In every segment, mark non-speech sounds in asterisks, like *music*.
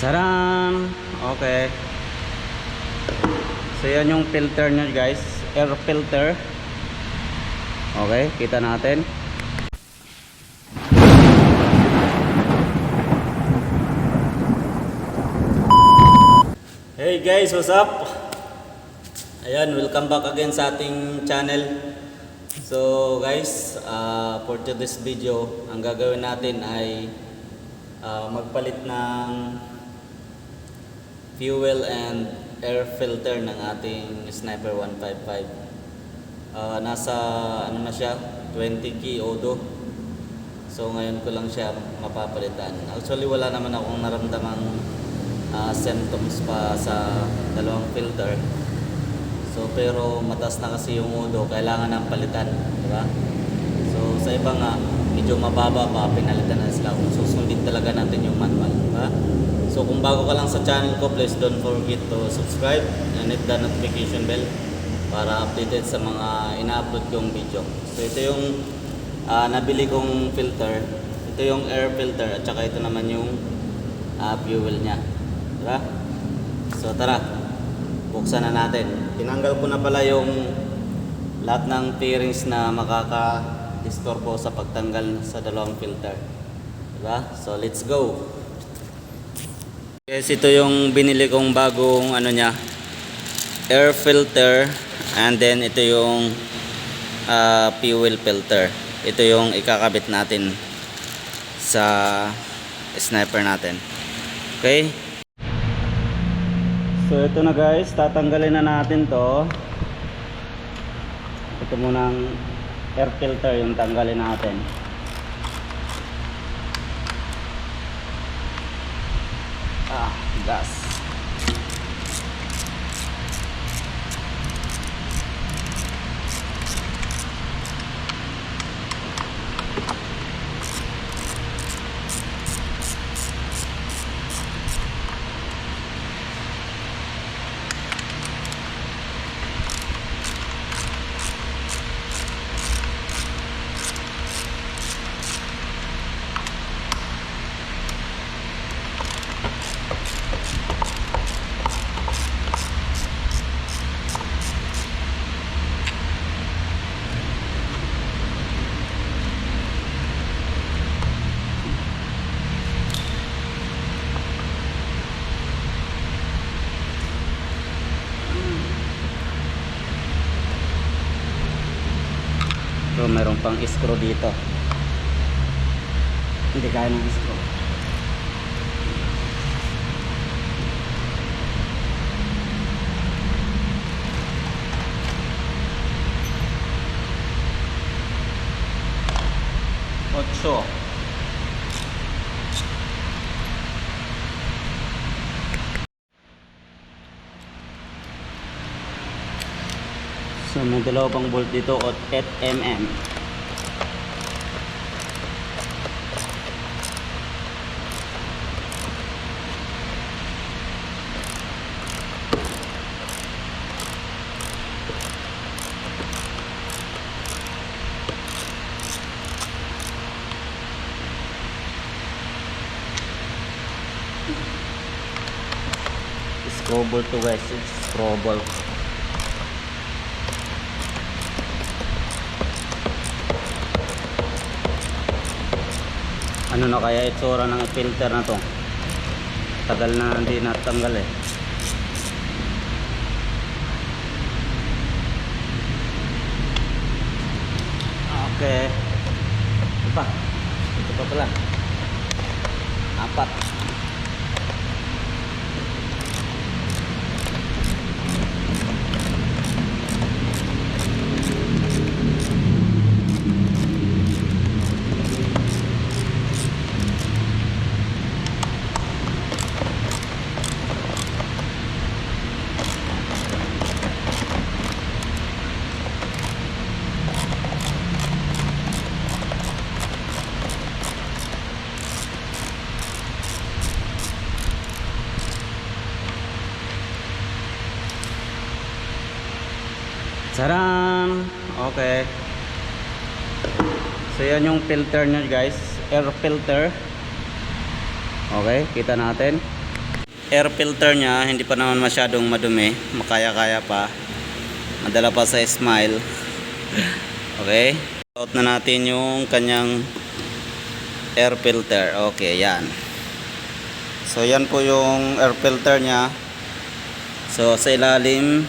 Sarang! Okay. So yan yung filter nyo guys. Air filter. Okay, kita natin. Hey guys, what's up? Ayan, welcome back again sa ating channel. So guys, uh, for today's video, ang gagawin natin ay uh, magpalit ng fuel and air filter ng ating Sniper 155. Uh, nasa ano na siya, 20 key odo. So ngayon ko lang siya mapapalitan. Actually wala naman akong naramdamang uh, symptoms pa sa dalawang filter. So pero mataas na kasi yung odo, kailangan ng palitan, di ba? So sa iba nga, medyo mababa pa, pinalitan na sila kung susundin talaga natin yung manual, ba? So kung bago ka lang sa channel ko, please don't forget to subscribe and hit the notification bell para updated sa mga ina-upload kong video. So ito yung ah, nabili kong filter. Ito yung air filter at saka ito naman yung ah, fuel niya. Diba? So tara, buksan na natin. Tinanggal ko na pala yung lahat ng pairings na makaka-disturbo sa pagtanggal sa dalawang filter. Diba? So let's go! Guys, ito yung binili kong bagong ano niya, air filter and then ito yung ah, fuel filter. Ito yung ikakabit natin sa sniper natin. Okay? So ito na guys, tatanggalin na natin to. Ito munang air filter yung tanggalin natin. Ah, gas. So meron pang screw dito. Hindi kaya ng screw. Ocho. So may dalawa pang bolt dito at 8 mm. Scroll bolt to guys, scroll ano na kaya itsura ng filter na to? Tagal na hindi natanggal eh. Okay. Ito pa. Ito pa pala. Apat Okay. So yan yung filter nyo guys. Air filter. Okay, kita natin. air filter niya, hindi pa naman masyadong madumi. Makaya-kaya pa. Madala pa sa smile. *laughs* Okay. Out na natin yung kanyang air filter. Okay, yan. So, yan po yung air filter niya. So, sa ilalim,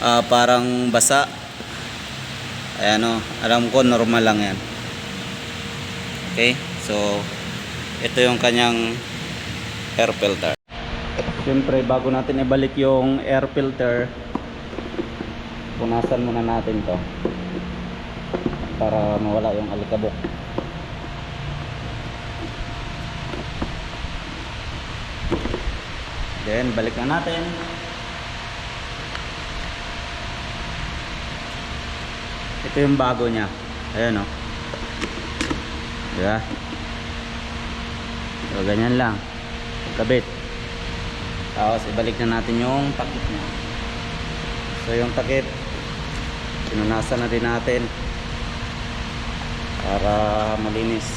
ah, parang basa. Ayan o, alam ko normal lang yan. Okay, so, ito yung kanyang air filter. Siyempre, bago natin ibalik yung air filter, punasan muna natin to para mawala yung alikabok. Then, balik na natin. Ito yung bago niya. Ayan o. Diba? So, ganyan lang. Kabit. Tapos, ibalik na natin yung takip niya. So, yung takip, pinunasan na din natin para malinis.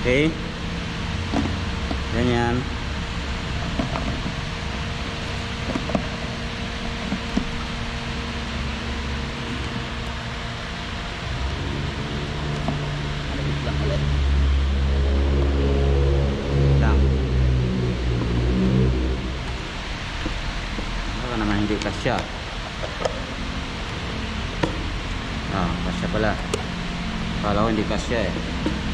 Okay. Ganyan. Malamig lang ulit. Lang. Baka naman hindi kasya. Ah, kasya pala. Kala ko hindi kasya eh.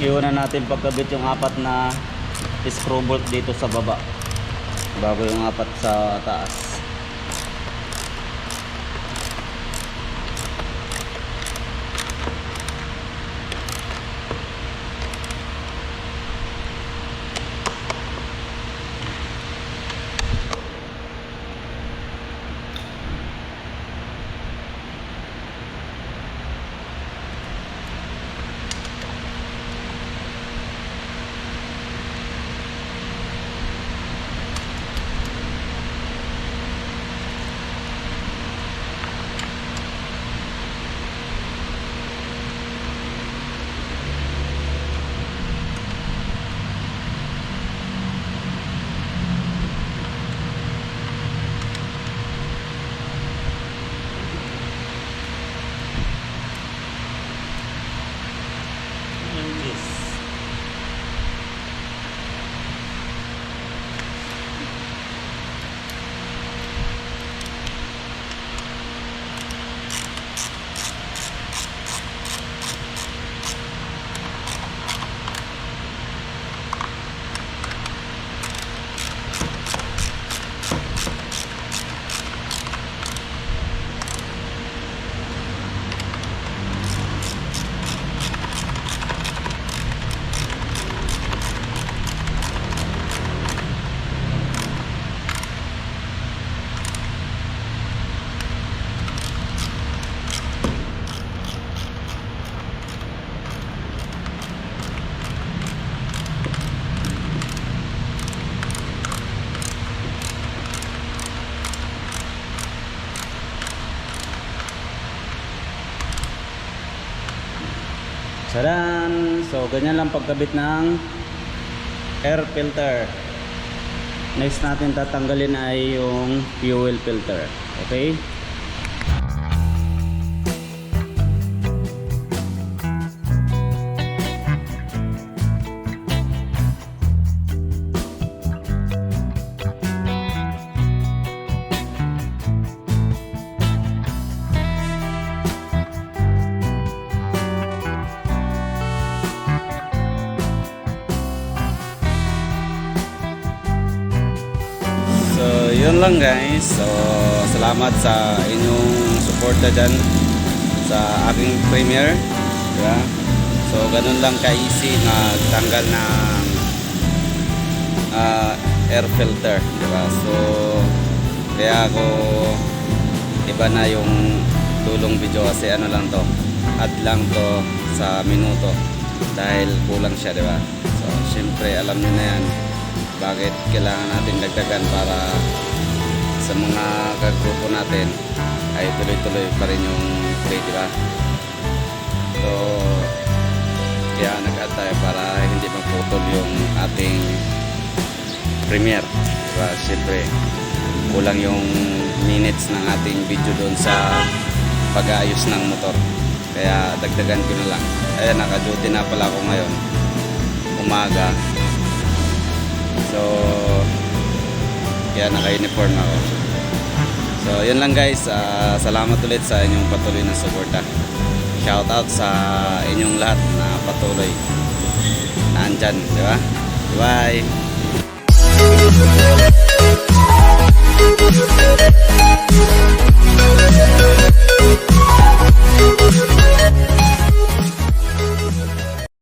Iwanan natin pagkabit yung apat na screw bolt dito sa baba bago yung apat sa taas. Tadan! So, ganyan lang pagkabit ng air filter. Next natin tatanggalin ay yung fuel filter. Okay? Yun lang guys. So, salamat sa inyong suporta dyan sa aking premiere. Diba? So, ganun lang ka-easy na tanggal ng ah, air filter. Diba? So, kaya ako iba na yung tulong video kasi ano lang to add lang to sa minuto dahil kulang siya diba so syempre alam niyo na yan bakit kailangan natin dagdagan para sa mga kagrupo natin ay tuloy-tuloy pa rin yung play diba so kaya nag-add tayo para hindi magputol yung ating premiere diba syempre kulang yung minutes ng ating video doon sa pag-aayos ng motor. Kaya dagdagan ko na lang. Ayan naka-duty na pala ako ngayon. Umaga. So kaya naka-uniform ako So, yun lang guys. Uh, salamat ulit sa inyong patuloy na suporta. Shout out sa inyong lahat na patuloy na andyan. Di ba? Bye! Bye.